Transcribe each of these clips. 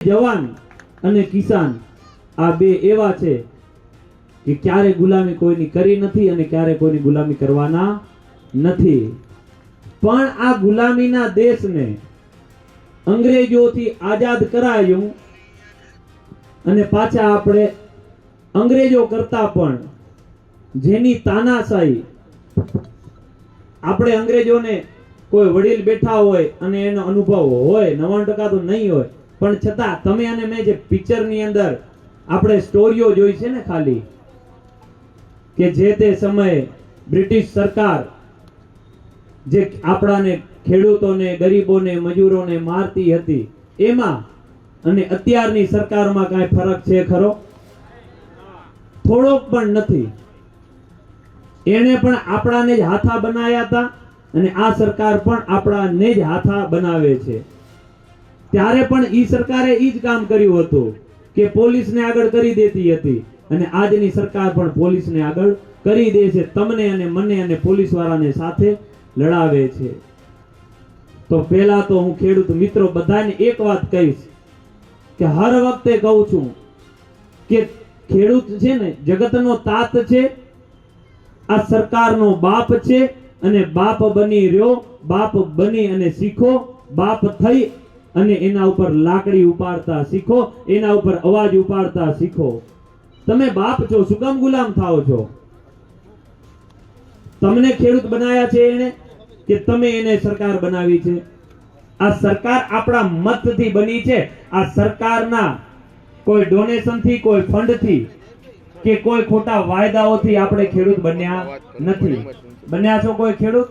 જવાન અને કિસાન આ બે એવા છે કે ક્યારે ગુલામી કોઈની કરી નથી અને ક્યારે કોઈની ગુલામી કરવાના નથી. પણ આ ગુલામીના દેશને અંગ્રેજોથી આઝાદ કરાયું અને પાછા આપણે અંગ્રેજો કરતા પણ જેની તાનાશાહી આપણે અંગ્રેજોને કોઈ વડીલ બેઠા હોય અને એનો અનુભવ હોય, નવ્વાણું ટકા તો નહીં હોય પણ છતાં તમે અને મેં જે પિક્ચરની અંદર આપણે સ્ટોરીઓ જોઈ છે ને ખાલી, કે જે તે સમયે બ્રિટિશ સરકાર જે આપણાને ખેડૂતોને, ગરીબોને, મજૂરોને મારતી હતી, એમાં અને અત્યારની સરકારમાં કાંઈ ફરક છે ખરો? થોડોક પણ નથી. એણે પણ આપણાને જ હાથા બનાવ્યા હતા અને આ સરકાર પણ આપણાને જ હાથા બનાવે છે. ત્યારે પણ ઈ સરકારે ઈ જ કામ કર્યું હતું કે પોલીસને આગળ કરી દેતી હતી. અને આજની સરકાર પણ પોલીસને આગળ કરી દે છે, તમને અને મને અને પોલીસ વાળાને સાથે લડાવે છે. તો પહેલા તો હું ખેડૂત મિત્રો બધાને એક વાત કહીશ કે હર વખતે કહું છું કે ખેડૂત છે ને, જગતનો તાત છે, આ સરકારનો બાપ છે, અને બાપ બની રહ્યો, બાપ બની અને શીખો, બાપ થઈ અને એના ઉપર લાકડી ઉપાડતા શીખો, એના ઉપર અવાજ ઉપાડતા શીખો. તમે બાપ છો, સુગમ ગુલામ થાઓ છો. તમને ખેડૂત બનાવ્યા છે એને કે તમે એને સરકાર બનાવી છે? આ સરકાર આપણા મતથી બની છે. આ સરકારના કોઈ ડોનેશનથી કોઈ ફંડથી કે કોઈ ખોટા વાયદાઓથી આપણે ખેડૂત બન્યા નથી. બન્યા છો કોઈ ખેડૂત?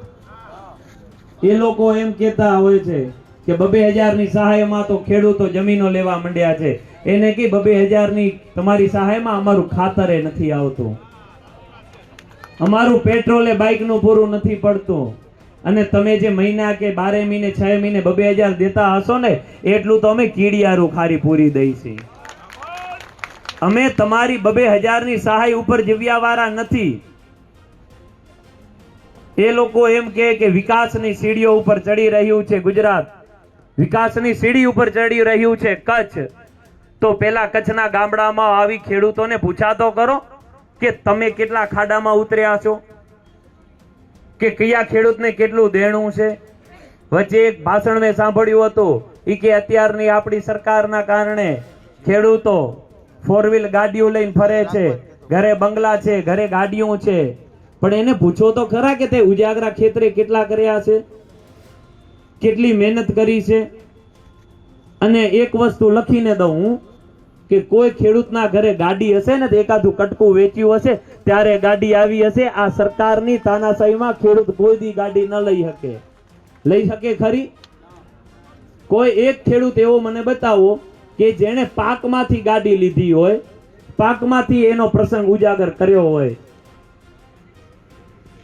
એ લોકો એમ કહેતા હોય છે કે બબે હજારની સહાયમાં તો ખેડૂતો જમીનો લેવા માંડ્યા છે. એને કે બબે હજારની તમારી સહાયમાં અમારું ખાતરે નથી આવતું. અમારું પેટ્રોલે બાઇકનું પૂરું નથી પડતું. અને તમે જે મહિના કે બારે મહિને, છ મહિને બબે હજાર દેતા હશો ને, એટલું તો અમે કીડિયારું ખારી પૂરી દઈશી અમે તમારી બબે હજારની સહાય ઉપર જીવ્યાવાળા નથી. એ લોકો એમ કે વિકાસની સીડીઓ ઉપર ચડી રહ્યું છે ગુજરાત. વિકાસની સીડી ઉપર ચડી રહ્યું છે કચ્છ. તો પેલા કચ્છના ગામડામાં આવી ખેડૂતોને પૂછાતો કરો કે તમે કેટલા ખાડામાં ઉતર્યા છો? કે કયા ખેડૂતને કેટલું દેણું છે? વચ્ચે એક ભાષણ મેં સાંભળ્યું હતું એ કે અત્યારની આપણી સરકારના કારણે ખેડૂતો ફોર વ્હીલ ગાડીઓ લઈને ફરે છે. ઘરે બંગલા છે, ઘરે ગાડીઓ છે. પણ એને પૂછો તો ખરા કે તે ઉજાગરા ખેતરે કેટલા કર્યા છે? કેટલી મહેનત કરી છે? અને એક વસ્તુ લખીને દઉં હું, કે કોઈ ખેડૂતના ઘરે ગાડી હશે ને એકાદું કટકું વેચ્યું હશે, ત્યારે ગાડી આવી હશે, આ સરકારની તાનાશાહીમાં ખેડૂત કોઈ દી ગાડી ન લઈ શકે. લઈ શકે ખરી? કોઈ એક ખેડૂત એવો મને બતાવો કે જેણે પાકમાંથી ગાડી લીધી હોય, પાકમાંથી એનો પ્રસંગ ઉજાગર કર્યો હોય.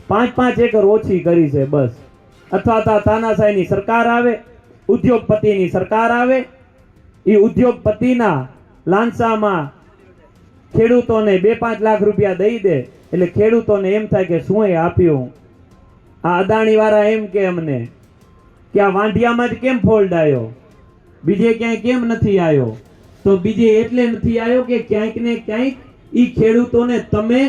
પાંચ પાંચ એકર ઓછી કરી છે, બસ. અથવા તો તાનાશાહીની સરકાર આવે, ઉદ્યોગપતિની સરકાર આવે, એ ઉદ્યોગપતિના લાંસામાં ખેડૂતોને બે પાંચ લાખ રૂપિયા દઈ દે, એટલે ખેડૂતોને એમ થાય કે શું એ આપ્યું? આ અદાણીવાળા એમ કે અમને કે આ વાંઢિયામાં જ કેમ ફોલ્ડ આવ્યો? બીજે ક્યાંય કેમ નથી આવ્યો? તો બીજે એટલે નથી આવ્યો કે ક્યાંક ને ક્યાંક એ ખેડૂતોને તમે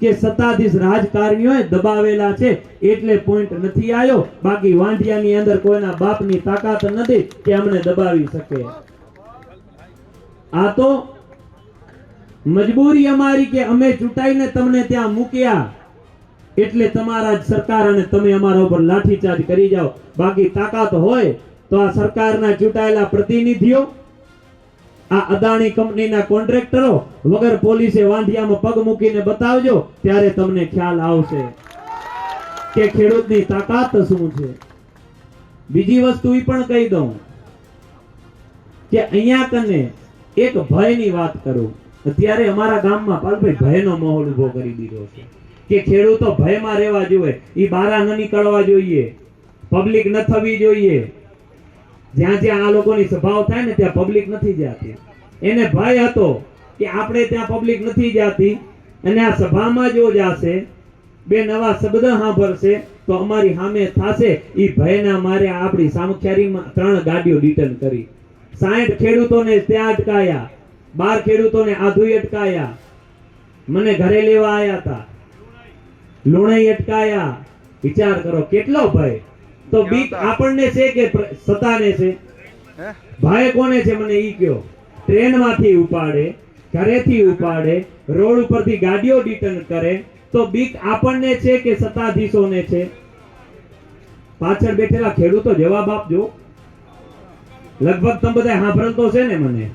કે સત્તાધીશ રાજકારણીઓએ દબાવેલા છે એટલે પોઈન્ટ નથી આવ્યો. બાકી વાંઢિયાની અંદર કોઈના બાપની તાકાત નથી કે અમને દબાવી શકે. આ તો મજબૂરી અમારી કે અમે ચૂંટાઈને તમને ત્યાં મૂક્યા. એટલે તમારા સરકાર અને તમે અમારા ઉપર લાઠીચાર્જ કરી જાઓ. બાકી તાકાત હોય તો આ સરકારના ચૂંટાયેલા પ્રતિનિધિઓ આ અદાણી કંપનીના કોન્ટ્રાક્ટરો વગર પોલીસે વાંધિયામાં પગ મૂકીને બતાવજો, ત્યારે તમને ખ્યાલ આવશે કે ખેડૂતની તાકાત શું છે. બીજી વસ્તુ એ પણ કહી દઉં કે અહીંયા કને એક ભયની વાત કરું. અત્યારે અમારા ગામમાં પાલભાઈ ભયનો માહોલ ઊભો કરી દીધો છે. કે ખેડૂતો ભયમાં રહેવા જોઈએ એ બારા ન નીકળવા જોઈએ, પબ્લિક ન થવી જોઈએ. જ્યાં જ્યાં આ લોકોની સભાઓ થાય ને ત્યાં પબ્લિક નથી જતી. એને ભય હતો કે આપણે ત્યાં પબ્લિક નથી જતી અને આ સભામાં જો જાશે, બે નવા શબ્દ સાંભળશે, તો અમારી સામે થશે. એ ભયના મારે આપણી સામખ્યારીમાં ત્રણ ગાડીઓ ડિટેન કરી. સાઠ ખેડૂતોને ત્યાં અટકાયા. બાર ખેડૂતોને આધુઈ અટકાયા. મને ઘરે લેવા આવ્યા હતા લુણાઈ અટકાયા. વિચાર કરો, કેટલો ભય. તો બીક આપણને છે કે સતાને છે? ભાઈ કોને છે મને ઈ કયો? ટ્રેનમાંથી ઉપાડે ઘરેથી ઉપાડે રોડ ઉપરથી ગાડીઓ ડિટર્ન કરે તો બીક આપણને છે કે સત્તાધીશોને છે? પાછળ બેઠેલા ખેડૂતો જવાબ આપજો. લગભગ તમે બધા સાંભળલ તો છે ને મને?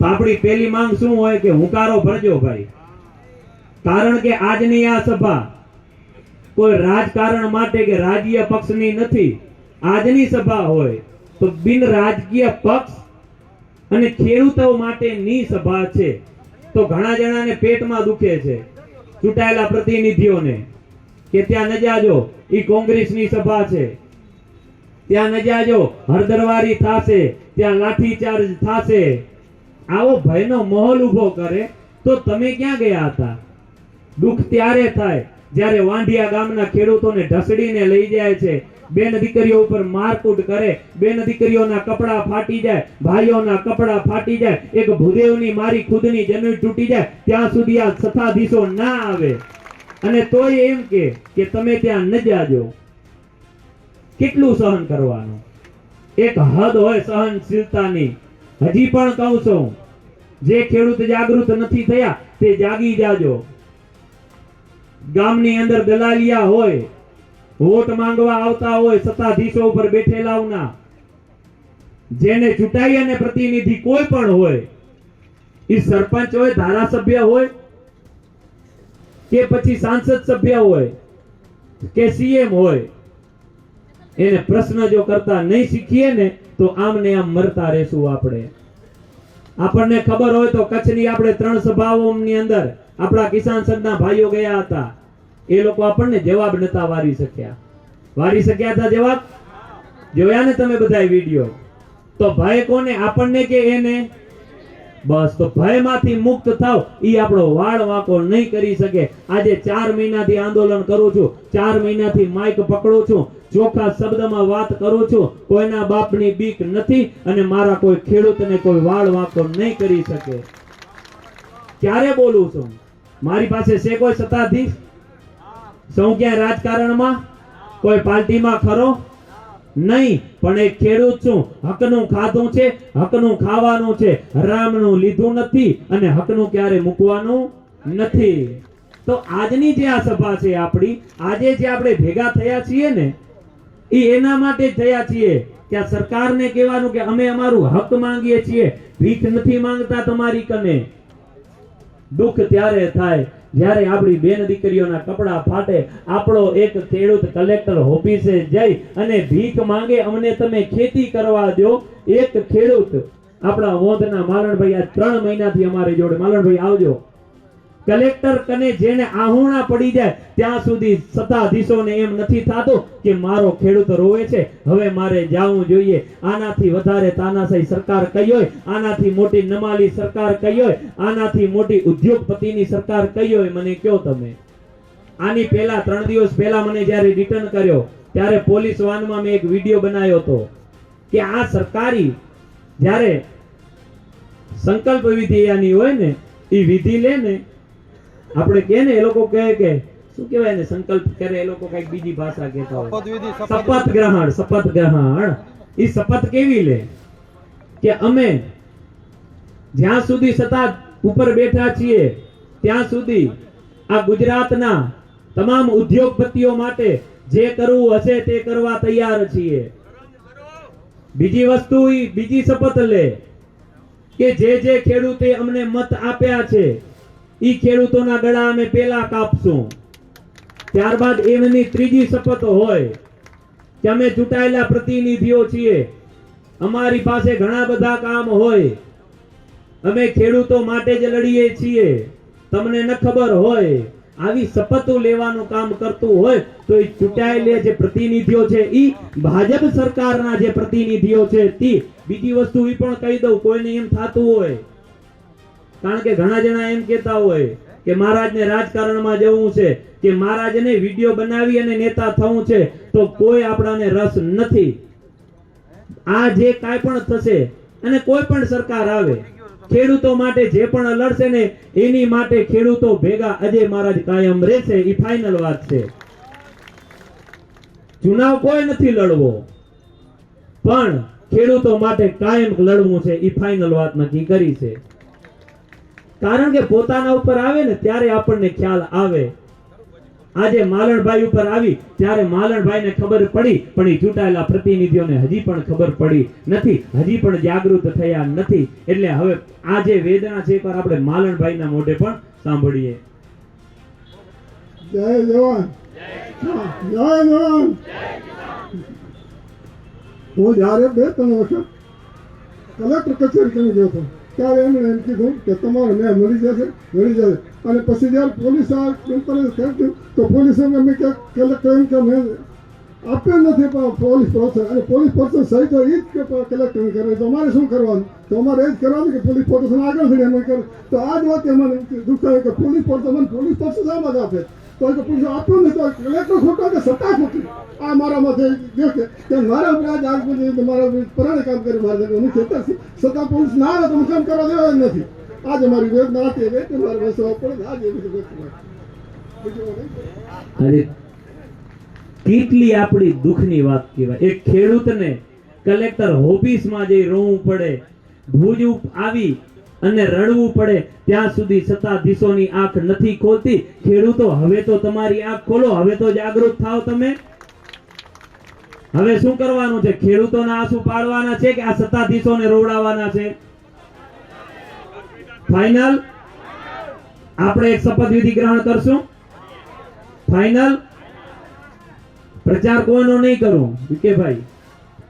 આપણી પેલી માંગ શું હોય કે હુંકારો ભરજો ભાઈ. કારણ કે આજની આ સભા કોઈ રાજકારણ માટે કે રાજકીય પક્ષની નથી. આજની સભા હોય તો બિન રાજકીય પક્ષ અને ખેડૂતો માટેની સભા છે. તો ઘણા જણાને પેટમાં દુખે છે. ચૂંટાયેલા પ્રતિનિધિઓને કે ત્યાં ન જાજો, ઈ કોંગ્રેસની સભા છે. ત્યાં ન જાજો, હરદરવારી થાશે, ત્યાં લાઠીચાર્જ થાશે. આવો ભયનો માહોલ ઊભો કરે તો તમે ક્યાં ગયા હતા? દુઃખ ત્યારે થાય જ્યારે વાંઢિયા ગામના ખેડૂતોને ઢસડીને લઈ જાય છે, બેન દીકરીઓ ઉપર મારકૂટ કરે, બેન દીકરીઓના કપડા ફાટી જાય, ભાઈઓના કપડા ફાટી જાય, એક ભૂદેવની મારી ખુદની જમીન તૂટી જાય, ત્યાં સુધી આ સત્તાધીશો ના આવે. અને તોય એમ કે કે તમે ત્યાં ન જાજો. કેટલું સહન કરવાનું? એક હદ હોય સહનશીલતાની. હજી પણ કહું છું, જે ખેડૂત જાગૃત નથી થયા, તે જાગી જાજો. ગામની અંદર દલાલિયા હોય, વોટ માંગવા આવતા હોય, સત્તાધીશો ઉપર બેઠેલાઓના જેને ચૂંટાઈ અને પ્રતિનિધિ કોઈ પણ હોય, એ સરપંચ હોય, ધારાસભ્ય હોય, કે પછી સાંસદ સભ્ય હોય, કે સીએમ હોય, એને પ્રશ્ન જો કરતા નહીં શીખીએ ને, તો આમ ને આમ મરતા રહેશું આપણે. આપણને ખબર હોય તો કચ્છની આપણે ત્રણ સભાઓની અંદર આપણા કિસાન સંઘના ભાઈઓ ગયા હતા. એ લોકો આપણને જવાબ નતા વારી શક્યા. વારી શક્યા હતા જવાબ? જોયા ને તમે બધા વીડિયો? તો ભય કોને? આપણને કે એને? બસ, તો ભયમાંથી મુક્ત થાવ ઈ આપણો વાળ વાંકો નહીં કરી શકે. આજે ચાર મહિનાથી આંદોલન કરું છું. ચાર મહિનાથી માઇક પકડું છું. ચોખ્ખા શબ્દમાં વાત કરું છું. કોઈના બાપની બીક નથી અને મારા કોઈ ખેડૂતને કોઈ વાળ વાંકો નહીં કરી શકે. ક્યારે બોલું છું? મારી પાસે છે કોઈ સત્તાધીશ? સૌ ક્યાંય રાજકારણમાં? કોઈ પાર્ટીમાં ખરો? નહીં, પણ એક ખેડૂત છું. હકનું ખાધું છે, હકનું ખાવાનું છે. હરામનું લીધું નથી અને હકનું ક્યારે મૂકવાનું નથી. તો આજની જે આ સભા છે આપણી, આજે જે આપણે ભેગા થયા છીએ ને એ એના માટે થયા છીએ કે આ સરકારને કહેવાનું કે અમે અમારું હક માંગીએ છીએ. ભીખ નથી માંગતા તમારી કને. દુઃખ ત્યારે થાય જ્યારે આપણી બેન દીકરીઓના કપડા ફાટે. આપણો એક ખેડૂત કલેક્ટર ઓફિસે જઈ અને ભીખ માંગે, અમને તમે ખેતી કરવા દો એક ખેડૂત આપણા વોંધના માલણભાઈ આ ત્રણ મહિનાથી અમારી જોડે. માલણભાઈ, આવજો. કલેક્ટર કને જેને આહુણા પડી જાય, ત્યાં સુધી સત્તાધીશોને એમ નથી થતું કે મારો ખેડૂત રોવે છે. હવે મારે જવું જોઈએ. આનાથી વધારે તાનાશાહી સરકાર કઈ હોય? આનાથી મોટી નમાલી સરકાર કઈ હોય? આનાથી મોટી ઉદ્યોગપતિની સરકાર કઈ હોય? મને કયો તમે. આની પહેલા ત્રણ દિવસ પહેલા મને જ્યારે રિટર્ન કર્યો, ત્યારે પોલીસ વાનમાં મેં એક વીડિયો બનાવ્યો હતો કે આ સરકારી જ્યારે સંકલ્પ વિધિ આની હોય ને એ વિધિ લે ને આપણે કે ને એ લોકો કહે કે શું કહેવાય ને સંકલ્પ કરે એ લોકો કંઈક બીજી ભાષા કહેતા હોય. શપથ ગ્રહણ શપથ ગ્રહણ. એ શપથ કેવી લે? કે અમે જ્યાં સુધી સત્તા ઉપર બેઠા છીએ ત્યાં સુધી આ ગુજરાતના તમામ ઉદ્યોગપતિઓ માટે જે કરવું હશે તે કરવા તૈયાર છીએ. બીજી વસ્તુ બીજી શપથ લે કે જે જે ખેડૂતે અમને મત આપ્યા છે ઈ ખેડૂતોના ગળા અમે પેલા કાપશું. ત્યારબાદ એમની ત્રીજી શપથ હોય કે અમે ચૂંટાયેલા પ્રતિનિધિઓ છીએ. અમારી પાસે ઘણા બધા કામ હોય. અમે ખેડૂતો માટે જ લડીએ છીએ. તમને ન ખબર હોય, આવી શપથો લેવાનું કામ કરતું હોય તો એ ચૂંટાયેલા જે પ્રતિનિધિઓ છે એ ભાજપ સરકારના જે પ્રતિનિધિઓ છે, તે બીજી વસ્તુ એ પણ કહી દઉં, કોઈને એમ થતું હોય. કારણ કે ઘણા જણા એમ કહેતા હોય કે મહારાજને રાજકારણમાં જવું છે, કે મહારાજને વીડિયો બનાવી અને નેતા થવું છે, તો કોઈ આપણાને રસ નથી. આ જે કાંઈ પણ થશે, અને કોઈ પણ સરકાર આવે, ખેડૂતો માટે જે પણ લડશે ને, એની માટે ખેડૂતો ભેગા અજય મહારાજ કાયમ રહેશે એ ફાઇનલ વાત છે. ચુનાવ કોઈ નથી લડવો, પણ ખેડૂતો માટે કાયમ લડવું છે એ ફાઇનલ વાત નક્કી કરી છે. કારણ કે પોતાના ઉપર આવે ને ત્યારે આપણને ખ્યાલ આવે. આજે માલણભાઈ ઉપર આવી, ત્યારે માલણભાઈને ખબર પડી, પણ એ ચૂંટાયેલા પ્રતિનિધિઓને હજી પણ ખબર પડી નથી. હજી પણ જાગૃત થયા નથી. એટલે હવે આ જે વેદના છે પર આપણે માલણભાઈના મોઢે પણ સાંભળીએ. જય જવાન. જય જવાન. હું જ્યારે બે ત્રણ વખત કલેક્ટર કચેરી કરી ગયો હતો. ત્યારે એમણે એમ કીધું કે તમારો ન્યાય મળી જશે મળી જશે. અને પછી જ્યારે પોલીસ આ તંત્રએ કર્યું, તો પોલીસે મેં કે કલેક્ટર મેં આપ્યો નથી, પણ પોલીસ પર્સન અને પોલીસ પર્સન સહી તો એ જ કલેક્ટર કરે. તો અમારે શું કરવાનું? તો અમારે એ જ કરવાનું કે પોલીસ પર્સન આગળ થઈને એમ કરે. તો આ જ વાત મને દુઃખ થાય કે પોલીસ પર્સન મને પોલીસ પર્સન શા માટે આપે તો પોલીસ આપ્યો નહીં તો કલેક્ટર ખોટો કે સત્તા ખોટી? આ મારા માથે દેખે કે મારા ઉપર આજ આગ સુધી મારા પરાણે કામ કરી મારે હું ખેતર છું. સત્તા પોલીસ ના આવે તો હું કામ કરવા દેવા જ નથી. આજે મારી વેદના હતી એટલે મારે બેસવા પડે આજે બધું બીજું હું કેટલી આપણી દુઃખની વાત કહેવાય. એક ખેડૂતને કલેક્ટર ઓફિસમાં જઈ રોવું પડે. ભુજ આવી અને રડવું પડે ત્યાં સુધી સત્તાધીશોની આંખ નથી ખોલતી. ખેડૂતો, હવે તો તમારી આંખ ખોલો, હવે તો જાગૃત થાવ તમે. હવે શું કરવાનું છે? ખેડૂતોના આંસુ પાડવાના છે કે આ સત્તાધીશોને રોવડાવવાના છે? ફાઇનલ આપણે એક શપથવિધિ ગ્રહણ કરશું. ફાઇનલ પ્રચાર કોઈનો નહીં કરું, વિકેભાઈ.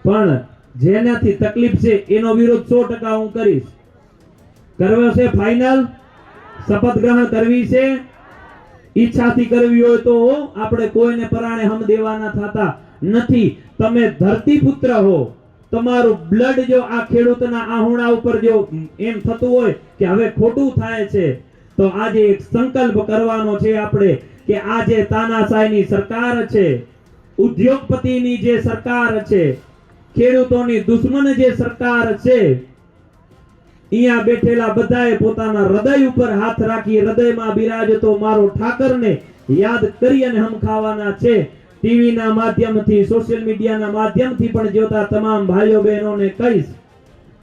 પણ જેનાથી તકલીફ છે, એનો વિરોધ સો ટકા હું કરીશ. કરવો છે ફાઇનલ શપથ ગ્રહણ કરવી છે. ઈચ્છાથી કરવી હોય તો આપણે કોઈને પરાણે હમ દેવાના થતા નથી. તમે ધરતી પુત્ર હો. તમારું બ્લડ જો આ ખેડૂતના આહુણા ઉપર જો એમ થતું હોય કે હવે ખોટું થાય છે, તો આજે એક સંકલ્પ કરવાનો છે આપણે કે આ જે તાનાશાહીની સરકાર છે. ઉદ્યોગપતિની જે સરકાર છે, ખેડૂતોની દુશ્મન જે સરકાર છે અહીંયા બેઠેલા બધાએ પોતાના હૃદય ઉપર હાથ રાખી હૃદયમાં બિરાજતો મારો ઠાકરને યાદ કરી અને હમ ખાવાના છે. ટીવીના માધ્યમથી, સોશિયલ મીડિયાના માધ્યમથી પણ જોતા તમામ ભાઈઓ બહેનોને કહીશ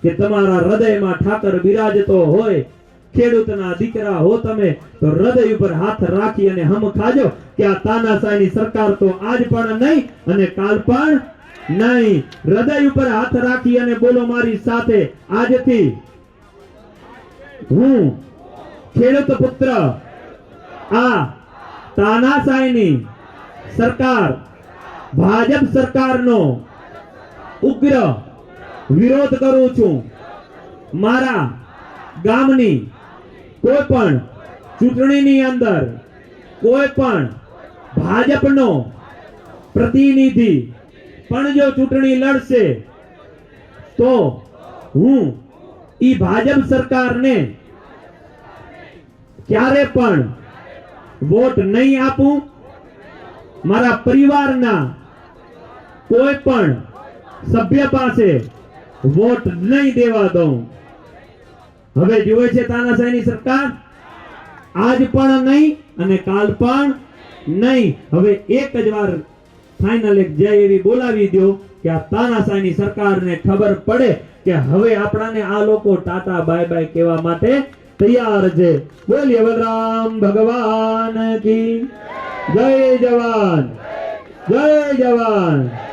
કે તમારા હૃદયમાં ઠાકર બિરાજતો હોય, ખેડૂતના દીકરા હો તમે, તો હૃદય ઉપર હાથ રાખી અને હમ ખાજો કે આ તાનાશાહીની સરકાર તો આજ પણ નહીં અને કાલ પણ નહીં. હૃદય ઉપર હાથ રાખી અને બોલો મારી સાથે. આજથી હું, ખેડૂત પુત્ર, આ તાનાશાહીની સરકાર, ભાજપ સરકારનો ઉગ્ર વિરોધ કરું છું. મારા ગામની કોઈ પણ ચૂંટણીની અંદર કોઈ પણ ભાજપનો પ્રતિનિધિ પણ જો ચૂંટણી લડશે, તો હું ઈ ભાજપ સરકારને ક્યારે પણ વોટ નહીં આપું, મારા પરિવારના કોઈ પણ સભ્ય પાસે વોટ નહીં દેવા દઉં. હવે જોવે છે તાનાશાહીની સરકાર, આજ પણ નહીં અને કાલ પણ નહીં. હવે એક જ વાર ફાઇનલ એક જય એવી બોલાવી દો કે આ તાનાશાહીની સરકારને ખબર પડે કે હવે આપણાને આ લોકો ટાટા બાય બાય કહેવા માટે તૈયાર છે બોલીએ બલરામ ભગવાન કી. જય જવાન. જય જવાન.